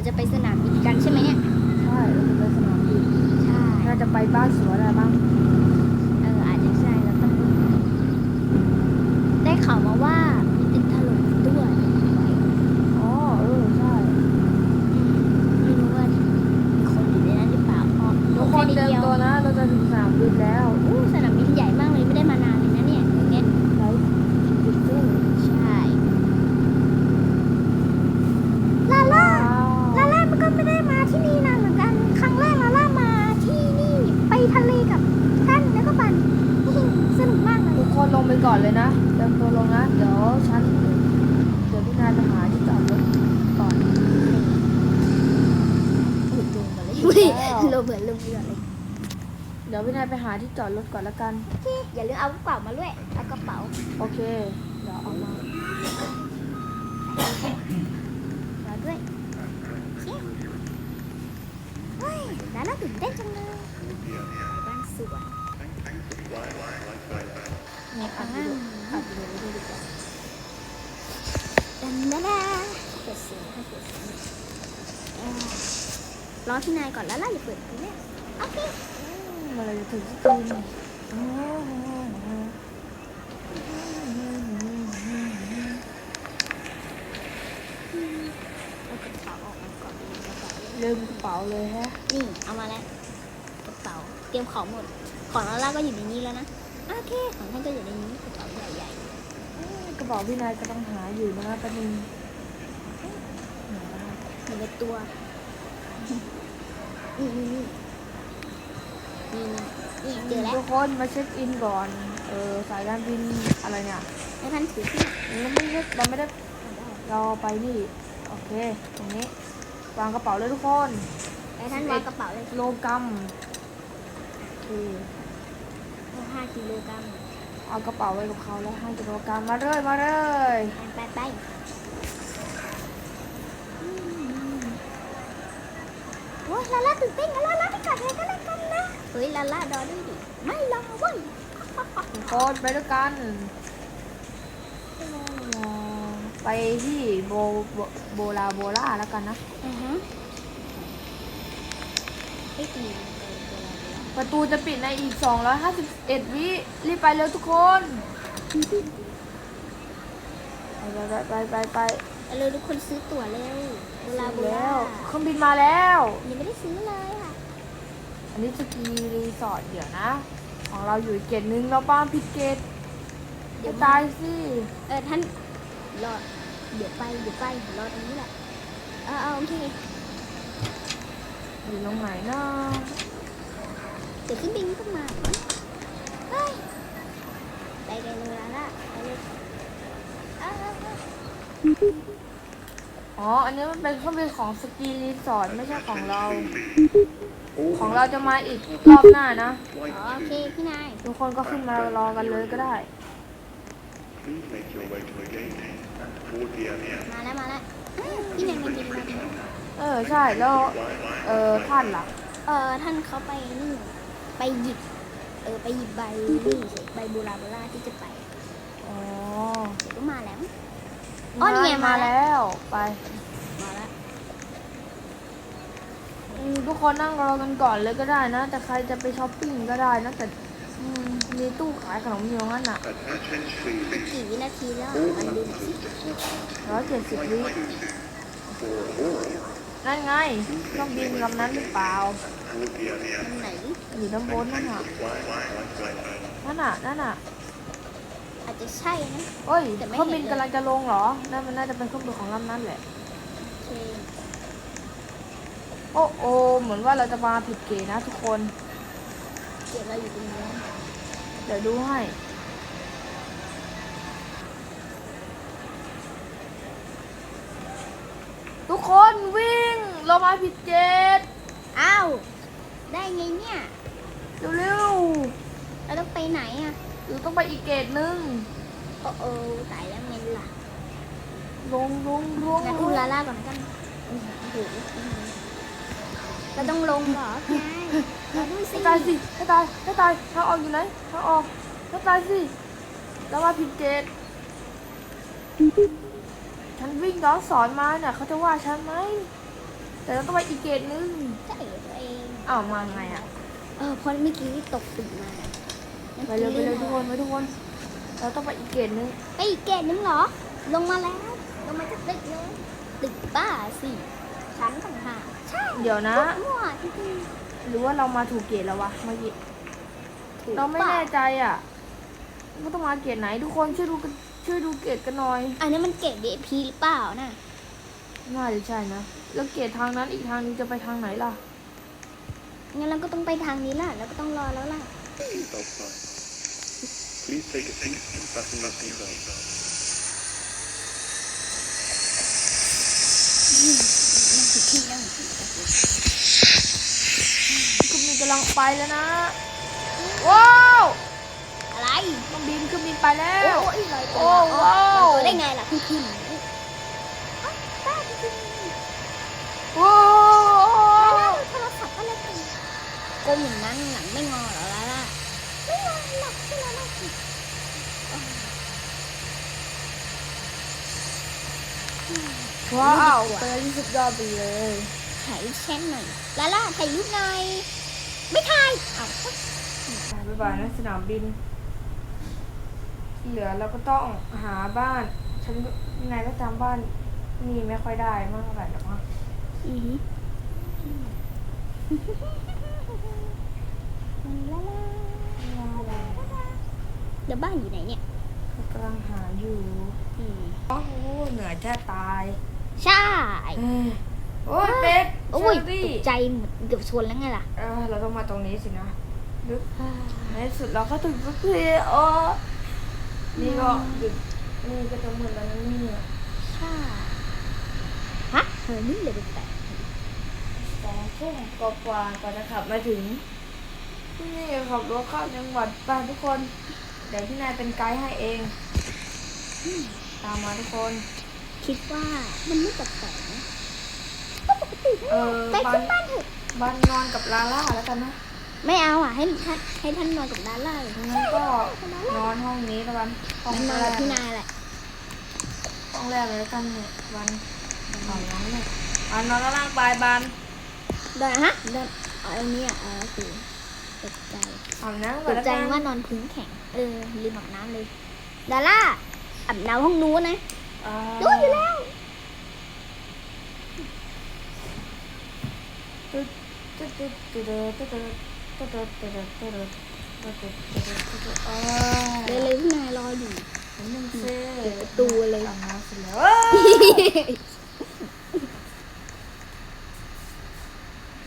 เราจะไปสนามบินกันใช่ไหมเนี่ย ใช่เราจะไปสนามบินใช่น่าจะไปบ้านสวนอะไรบ้าง เอออาจจะใช่แล้วต้องได้ข่าวมาว่ามีตึกถล่มด้วย อ๋อเออใช่ ไม่รู้ว่ามีคนอยู่ในนั้นหรือเปล่าเพราะ ทุกคนเตรียมตัวนะ เราจะถึงสนามบินแล้ว อู้สนามบินใหญ่มากเลยไม่ได้มานานเลยนะเนี่ยตรงเนี้ย ไลฟ์ติดเต้น ใช่ลาล่า ลาล่ามันก็ไม่ได้มาที่นี่นานเหมือนกัน ครั้งแรกลาล่ามาที่นี่ไปทะเลกับท่านแล้วก็ปัน สนุกมากเลย ทุกคนลงไปก่อนเลยนะเตรียมตัวลงนะ เดี๋ยวฉัน เดี๋ยวพี่นายไปหาที่จอดรถก่อน ลงมาเลย แล้ว ลงเหมือนลงเรือเลย เดี๋ยวพี่นายไปหาที่จอดรถก่อนละกันอย่าลืมเอากระเป๋ามาด้วยเอากระเป๋า โอเค เดี๋ยวเอามามาด้วยเชี่ยเฮ้ยลาล่าตื่นเต้นจังเลยบ้านสวนนี่อัดวิดีโออัดวิดีโอไว้ด้วยดีกว่าดันดาดาเปิดเสียงให้เปิดเสียงเอ่อรอที่นายก่อนแล้วล่ะอย่าเปิดทีเนี่ยโอเค เมื่อไหรจะถึงสกีนเอากระเป๋าออกมาก่อนกระเป๋าลืมกระเป๋าเลยฮะ นี่เอามาแล้วกระเป๋าเตรียมของหมด ของลาล่าก็อยู่ในนี้แล้วนะ โอเค ของท่านก็อยู่ในนี้กระเป๋าใหญ่กระเป๋าพี่นายก็ต้องหาอยู่นะแป๊บนึงๆอยู่ในตัวนี่นี่ นี่นี่นี่เจอแล้วทุกคนมาเช็คอินก่อน เออสายการบินอะไรเนี่ยให้ท่านถือที่เราไม่ได้เราไม่ได้เราไปนี่ โอเค ตรงนี้ วางกระเป๋าเลยทุกคนให้ท่านวางกระเป๋าเลยกิโลกรัมโอเคห้ากิโลกรัมเอากระเป๋าไว้กับเขาแล้วให้กิโลกรัมมาเลยมาเลยไปไปโอ้ยลาล่าตื่นเต้นกันลาล่าไปก่อนเลยก็แล้วกันนะ เฮ้ยลาล่ารอด้วยดิ ไม่รอเว้ยทุกคนไปด้วยกัน ไปที่โบโบโบลาโบลาแล้วกันนะ อือฮะไม่ดีประตูจะปิดในอีก 251 วิ รีบไปเร็วทุกคนไปไปไปไปไปเอาเร็วทุกคนซื้อตั๋วเร็วเวลาโบแล้ราวเครื่องบินมาแล้วยังไม่ได้ซื้อเลย อะอันนี้สกีรีสอร์ทเดี๋ยวนะ ของเราอยู่อีกเกตนึงเราป้ามผิดเกตเดี๋ยวตายสิ เออท่านรอเดี๋ยวไปเดี๋ยวไปรอตรงนี้แหละเออเอาโอเคอยู่ตรงไหนนะเดี๋ยวขึ้นบินก็มาเฮ้ยไปกันเลยละล่ะไปเลยเออเออเอออ๋อ อันนี้มันเป็นเครื่องบินของสกีรีสอร์ทไม่ใช่ของเรา ของเราจะมาอีกรอบหน้านะอ๋อโอเค พี่นาย ทุกคนก็ขึ้นมารอกันเลยก็ได้ Please make your way to the gate and board the area. มาแล้วมาแล้วอ้าวพี่นายมาบินมาบินเออใช่แล้ว เออท่านล่ะ เออท่านเขาไปนี่ไปหยิบ เออไปหยิบใบนี่ใบบูราโบราที่จะไปอ๋อเดี๋ยวก็มาแล้ว อ๋อนี่ไงมาแล้ว แล้ว ไป มาแล้ว อืม ทุกคนนั่งรอกันก่อนเลยก็ได้นะ แต่ใครจะไปช้อปปิ้งก็ได้นะแต่อืมมีตู้ขายขนมอยู่งั้นอะ Attention please. กี่วินาทีแล้วอันดูหน่อยสิร้อยเจ็ดสิบวิ For oral, นั่นไงเครื่องบินลำนั้นหรือเปล่า board the area. อันไหนอยู่ด้านบนนั่นน่ะ Fly, fly, fly, fly. นั่นน่ะนั่นน่ะอาจจะใช่นะ เอ้ยแต่ไม่เครื่องบินเห็นเลยกำลังจะลงเหรอนั่นมันน่าจะเป็นเครื่องบินของลำนั้นแหละ โอเค โอ้โอเหมือนว่าเราจะมาผิดเกณฑ์นะทุกคน เก็บเราอยู่ตรงนี้เดี๋ยวดูให้ ทุกคนวิ่ง เรามาผิดเกณฑ์อ้าว ได้ไงเนี่ย เร็วเราต้องไปไหนอะๆหรือต้องไปอีกเกตนึงโอ้โอ้ตายแล้วเมนล่ะลงลงลงงั้นลอุ้งมลาล่าก่อนแล้วกันโอ้โห เราต้องลงเหรอพี่นายเราด้วยสิให้ตายสิให้ตายให้ตายทางออกอยู่ไหนทางออกให้ตายสิเรามาผิดเกตฉันวิ่งย้อนสอนมาเนี่ยเขาจะว่าฉันไหมแต่เราต้องไปอีกเกตนึงใช่ตัวเองอ้าวมาไงอะเออพราะเมื่อกี้ตกตึกมาไปเร็วไปเร็วทุกคนไปทุกคนเราต้องไปอีกเกตนึงไปอีกเกตนึงเหรอ ลงมาแล้วลงมาจากตึกเลยตึกบ้าสิชั้นต่างหาก ใช่เดี๋ยวนะ มั่วจริงหรือว่าเรามาถูกเกตแล้ววะเมื่อกี้ๆถูกเราไม่ปะแน่ใจอะก็ต้องมาเกตไหนทุกคนช่วยดูกันช่วยดูเกตกันหน่อย อันนี้มันเกตเดพีหรือเปล่าน่ะน่าจะใช่นะ แล้วเกตทางนั้นอีกทางนึงจะไปทางไหนล่ะ งั้นเราก็ต้องไปทางนี้ล่ะ แล้วก็ต้องรอแล้วล่ะ Seatbelt sign. Please take a seat and fasten your seatbelt. มันคือที่นั่ง เครื่องบินกำลังไปแล้วนะว้าวอะไรเครื่องบินเครื่องบินไปแล้โอ้วยลอยตัวโอ้ว้าวลอยตัวได้ไงล่ะพี่พิมบ้าจริงว้าๆแล้ววโทรศัพท์อะไรกันก้มอย่างนั้นหลังไม่งอเหรอล่ะล่ะไม่งอหรอกใช่ไหมล่ะ ว้าวเป็นที่สุดยอดไปเลยถ่ายรูปแช่นหน่อยลาล่าถ่ายรูปหน่อยไม่ถ่ายอ้าวบ๊ายบายนะสนามบินที่เหลือเราก็ต้องหาบ้านฉันก็นายก็จำบ้านนี่ไม่ค่อยได้มากเท่าไหร่หรอกมั้งอือหือลาล่าเดี๋ยวบ้านอยู่ไหนเนี่ยกำลังหาอยู่อืมโอ้โหเหนื่อยแทบตาย ใช่เอ้ยโอ้ยเป็ดโอ้เชยอรี่ตกใจหมดเกือบชนแล้วไงล่ะ เออเราต้องมาตรงนี้สินะลึกในที่สุดเราก็ถึงสักทีโอ้นี่ก็ดึกนี่ก็จะมืดแล้วนะเนี่ยใช่ฮะเธอนี่เลยแปลกสองทุ่มกว่าๆก่อนจะขับมาถึงที่นี่ขับรถเข้าจังหวัดไปทุกคน เดี๋ยวพี่นายเป็นไกด์ให้เอง ตามมาทุกคนๆ คิดว่ามันไม่แปลกๆนะเออไปบ้าขึ้นนบ้านเถอะบ้านนอนกับลาล่าแล้วกันนะไม่เอาอะ ให้ท่านให้ท่านนอนกับดาร่าเลยงั้นก็นอนห้องนี้แล้วกันห้องนอนแรกับกพี่นายแหละห้องแรกเลยแล้วกันเนี่ยวันของน้องเนี่ยอ่านอนแล้วล่างปลายบานเดินฮะเดินเอาอันนี้อะเออคือตกใจอาบน้ำตก่อนกแล้วใจกันว่านอนพื้นแข็ง เออลืมอาบน้ำเลยดาร่าอาบน้ำห้องนู้นนะ อ่ารู้อยู่แล้ว ตึ๊ดตึ๊ดตึ๊ดตึ๊ดตึ๊ดตึ๊ดตึ๊ดตึ๊ดตึ๊ดตึ๊ดตึ๊ดตึ๊ดตึ๊ดตึ๊ดตึ๊ดอ่าเลยเลยพี่นายรออยู่นิดนึงสิปิดประตูเลยอาบน้ำเสร็จแล้ว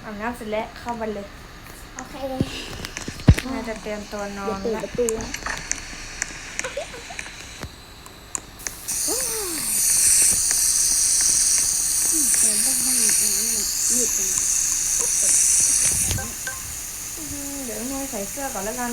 อาบน้ำเสร็จแล้วเข้าไปเลยโอเคน่าจะเตรียมตัวนออย่านเปิดแล้วประตูนะเราต้องห้องน้ำ มืดจังเดี๋ยวน้อยใส่เสื้อก่อนแล้วกัน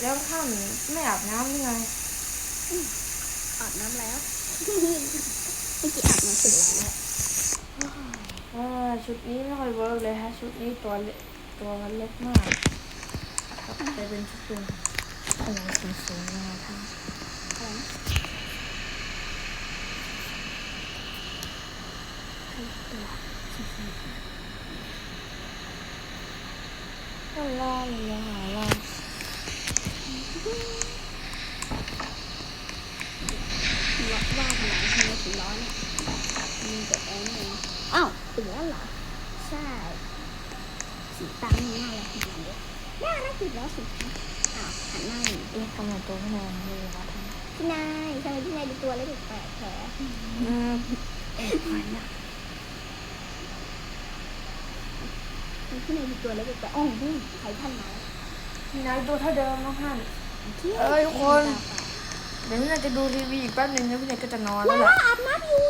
แล้วข้ามไม่อาบน้ำยังไงอาบน้ำแล้ว เมื่อกี้อาบน้ำเสร็จแล้วอ่าชุดนี้ไม่ค่อยเวิร์กเลยฮะ ชุดนี้ตัวเล็กตัวมันเล็กมากครับจะเป็นชุดตัวโอ้โหสูงสูงๆมาทั้งลาลาลา ลาล็อกว่าเป็นหลังทำไมถึงร้อนเนี่ยมีแต่แอร์เองอ้าวตื่นแล้วเหรอ ใช่ สีตามนี่น่ารักจริงเลยน่ารักติดแล้วสิอ้าวหันหน้าหนีเอ๊ะทำไมตัวไม่นอนเลยวะทำไมพี่นายทำไมพี่นายดูตัวเล็กแปลกแผลอืมเอ๊ะหายละทำไมพี่นายดูตัวเล็กแปลกอ๋อนี่ใครท่านมาแล้วมีนายตัวเท่าเดิมน้องฮั่นเอ้ยทุกคน เดี๋ยวพี่นายจะดูทีวีอีกแป๊บนึงแล้วพี่นายก็จะนอนแล้ลาวล่ะล่าอาบน้ำอยู่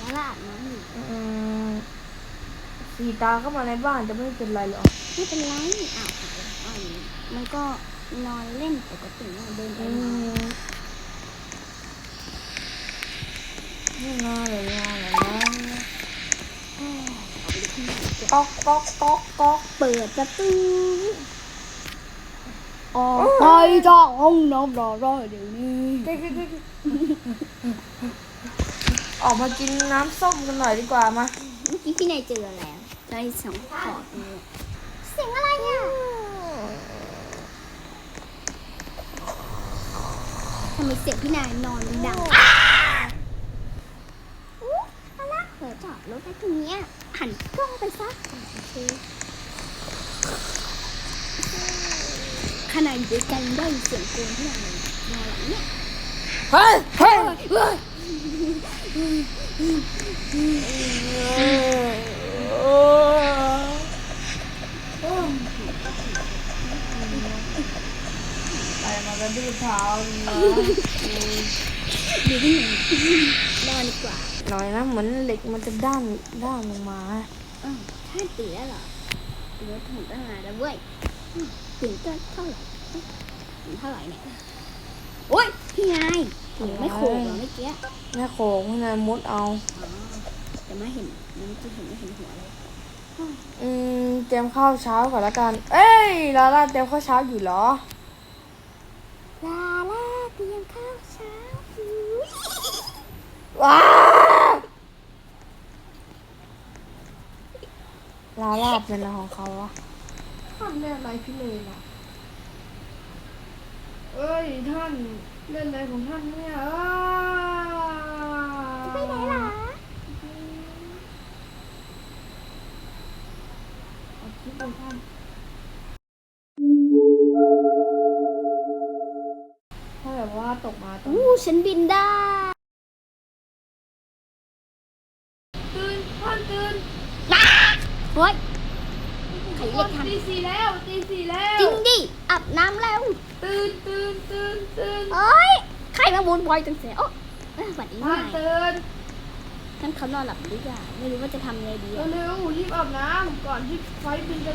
ลาล่าอาบน้ำอยู่อืมสีตาเข้ามาในบ้านจะไม่เป็นไรหรอไม่เป็นไรอ้าวหายแล้วอ้าวมันก็นอนเล่นปกตินะเดินไปอืมามงานเลยงานเลยนะเอาไปดูข้างในเก็บก๊อกก๊อกก๊อกก๊อกเปิดประตู ออกไปจากห้องน้ำรอรอเดี๋ยวนี้ออกมากินน้ำส้มกันหน่อยดีกว่ามาเมื่อกี้พี่นายเจออะไรอะได้เสียงขอดเลยเสียงอะไรอะทำไมเสียงพี่นายนอนมันดังอู้เอาละเผลอจอดรถไว้ตรงเนี้ยหันกล้องไปซะโอเค ขนาดอยู่ด้วยกันได้ยินเสียงโกนที่หนเลยนอนหลังเนี่ยเฮ้ยเฮ้ยเฮ้ยไปมากระดื้อเท้าเนาะดูที่หนนอนดีกว่าหน่อยนะเหมือนเหล็กมันจะด้านด้านลงมาอ้าวท่าตื่นแล้วเหรอตื่นแล้วถึงตั้งนานแล้วเว้ย อืมตื่นก็เท่าไหร่ตื่นเท่าไหร่เนี่ยโอ๊ยพี่นายถึงไม่โขกเหรอเมื่อกี้แม่โขงพี่นายมุดเอาอ๋อแต่ไม่เห็นมันจะเห็นไม่เห็นหัวเลยอืมเตรียมข้าวเช้าก่อนละกัน เอ้ยลาล่าเตรียมข้าวเช้าอยู่เหรอลาล่าเตรียมข้าวเช้าอุ๊ยว้าลาล่าเป็นอะไรของเขาวะ ท่านเล่นอะไรพี่เลยนะเอ้ยท่านเล่นอะไรของท่านเนี่ยจะไปไหนล่ะเอาคลิปดูท่านถ้าแบบว่าตกมาตรงอู้ฉันบินได้ตื่นท่านตื่นเฮ้ย ใครเรียกทตีสี่แล้วตีสี่แล้วำจริงดิอาบน้ำแล้ว ตื่นตื่นตื่นตื่นเอ้ยใครมาวนวอยจังเสียโอ้เอ้ยสวัสดีท่านนายตื่นท่านเขานอนหลับหรือเปล่าไม่รู้ว่าจะทำไงดีอะเร็วๆรีบอาบน้ำก่อนที่ไฟบินจะ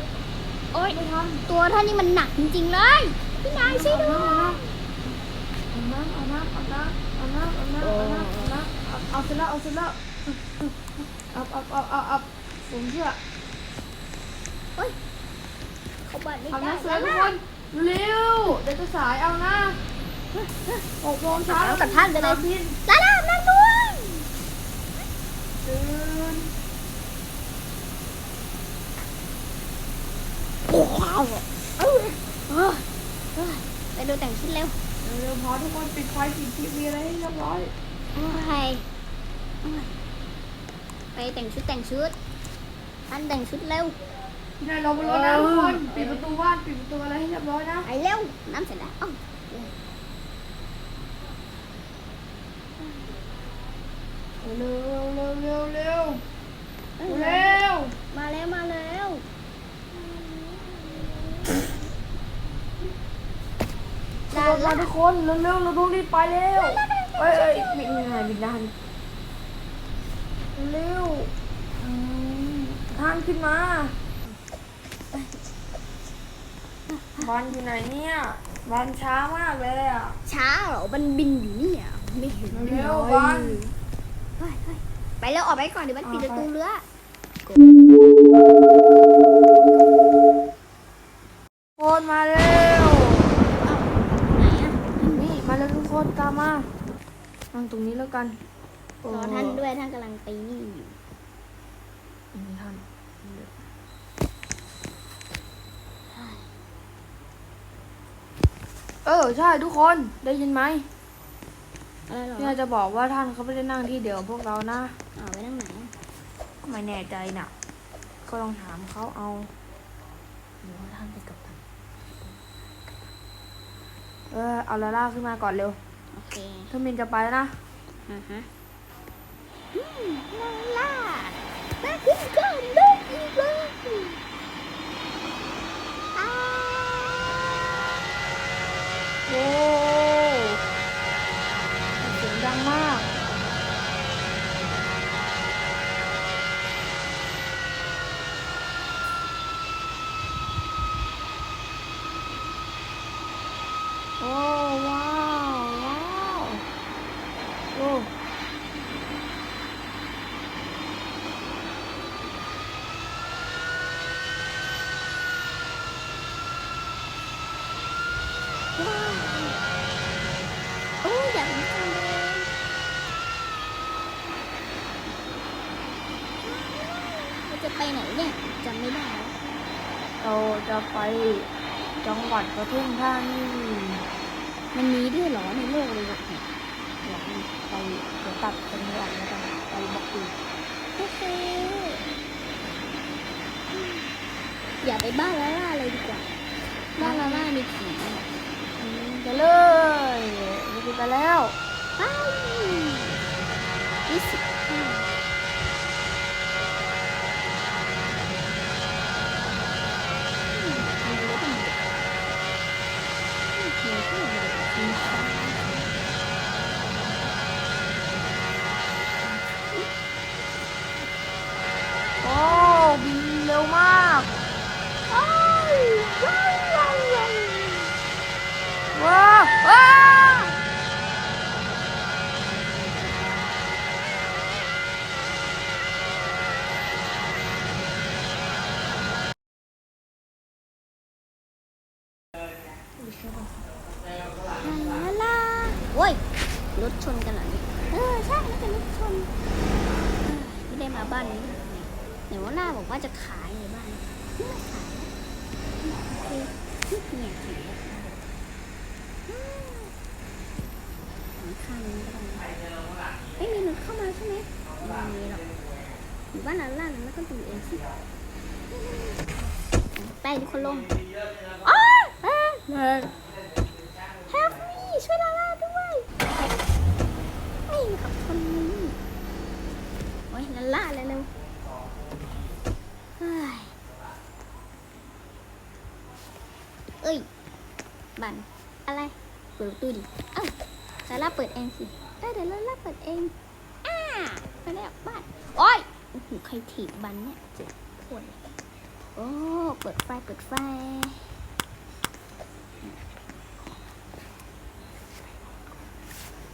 โอ๊ยไม่ทันตัวท่านนี่มันหนักจริงๆเลยพี่นายช่วยด้วยเอาน้ำเอาน้ำเอาน้ำเอาน้ำเอาน้ำเอาน้ำเอาน้ำเอาเอาเสร็จแล้วเอาเสร็จแล้วเอาเอาเอาเอาเอาสวม เสื้อเขาบ้านไม่เอาได้น้ำเสร็แล้จวทุกนะคนเร็วเดี๋ยวจะสายเอานะหกโมงเช้าเอากับท่านไปเลยพินลาลานั่งด้วยตื่นโอ้โหเออเออเออไปดูแต่งชุดเร็วเร็วๆพอทุกคนปิดไฟปิดทีวีอะไรให้เรียบร้อยโอ้ยโอ้ยไปแต่งชุดแต่งชุดท่านแต่งชุดเร็ว พี่นายเราบนรถนะทุกคนปิดประตูบ้านปิดประตูอะไรให้เรียบร้อยนะ ไปเร็ว น้ำเสร็จแล้วเอ้าเร็วเร็วเร็วเร็วเอ้ยเร็วมาแล้วมาแล้วลาลาทุกคนเร็วเร็วเราต้องรีบไปเร็วเอ้ยเอ้ยบินยังไงบินได้เร็วอืมทางขึ้นมา บอลอยู่ไหนเนี่ยบอลช้ามากเลยอะ ช้าเหรอ มันบินอยู่นี่อะไม่เห็นเร็วเลยบอลไปไปไปแล้วออกไปก่อนเดี๋ยวมันปิดประตูเรือ โคนมาเร็ว ไหนอะนี่มาแล้วทุกคนตามมานั่งตรงนี้แล้วกันรอท่านด้วยท่านกำลังตีนี่อยู่นี่ท่านเออใช่ทุกคนได้ยินไหมอะไรเหรอพี่อาจะบอกว่าท่านเขาไม่ได้นั่งที่เดียวกับพวกเรานะเอาไว้นั่งไหนอะก็ไม่แน่ใจน่ะก็ลองถามเขาเอาหรือว่าท่านไปกับท่านเออเอาลาล่าขึ้นมาก่อนเร็วโอเคถ้ามินจะไปแล้วนะอ่าฮะอืมลาล่ามาขึ้นก่อนด้วยอีกแล้ว โอ้เสียงดังมาก โอ้ ว้าว ว้าว โอ้ บ้าง เราจะไปจังห วัดปทุมธานีมันมีด้วยเหรอในโลกเลยแบบเนี่ยเดี๋ยวไปเดี๋ยวตัดจังหวัดแล้วกันไปบอกอีกโอเคอย่าไปบ้านลาล่าเลยดีกว่า บ้านลาล่ามีผีอืมไปเลยไปไปแล้วไปยี่สิบายในบ้านไม่ขายนะโอเคเนี่ยขายหลังข้างนี้ก็ได้นะไม่มีรถเข้ามาใช่ไหมไม่มีหรอกอยู่บ้านลาล่านั้นแล้วก็ดูเองสิไปทุกคนลงอ๋อเอ้ยเฮ้ยเฮลมี่ช่วยลาล่าด้วยไม่ขับคนนี้โอ้ยลาล่าเร็วเฮ้ย เอ้ย บัน อะไรเปิดตู้ดิเอ้าลาล่าเปิดเองสิเอ้เดี๋ยวลาล่าเปิดเองอ่าไปแล้วบ้านโอ้ยโอ้โหใครถีบบันเนี่ยเจ็บปวดโอ้ เปิดไฟ เปิดไฟ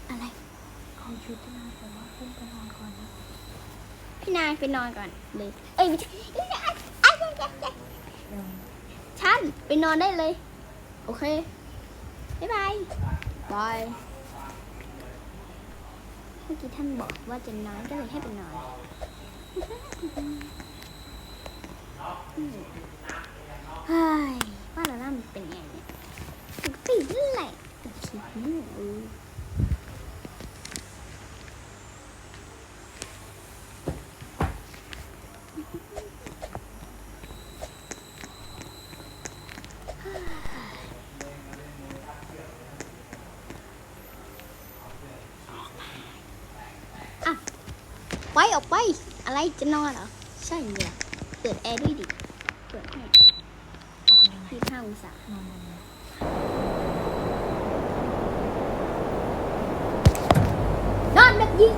อะไรเอาชุดที่น่าแต่ว่าขึ้นไปนอนก่อนนะพี่นายไปนอนก่อนเลย เอ้ยไม่ใช่ ฉันไปนอนได้เลย โอเค บ๊ายบายบายเมื่อกี้ท่านบอกว่าจะนอนก็เลยให้ไปนอนอืมเฮ้ยว่าเราล่ามันเป็นไงเนี่ยปกตินั่นแหละแต่คิ จะนอนเหรอ ใช่เนี่ยเปิดแอร์ด้วยดิเปิดให้ยี่ห้าองศานอนนอนนอนนอนแบบยิง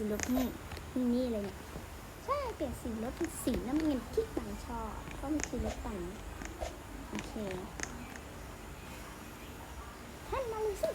สีรถนี่นี่นี่เลยเนี่ยใช่เปลี่ยนสีรถเป็นสีน้ำเงินที่ต่างชอบก็มีสีรถต่างโอเคท่านมาเลยสิ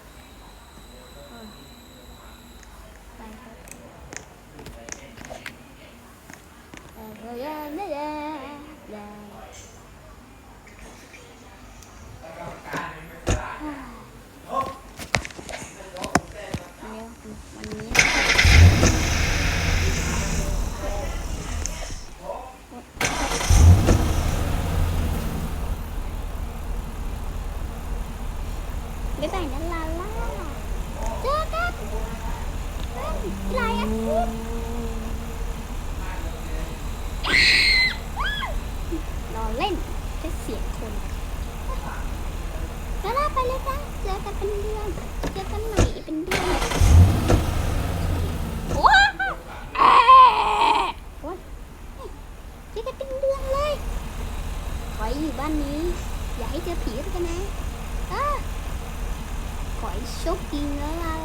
ชกกินแล้วล่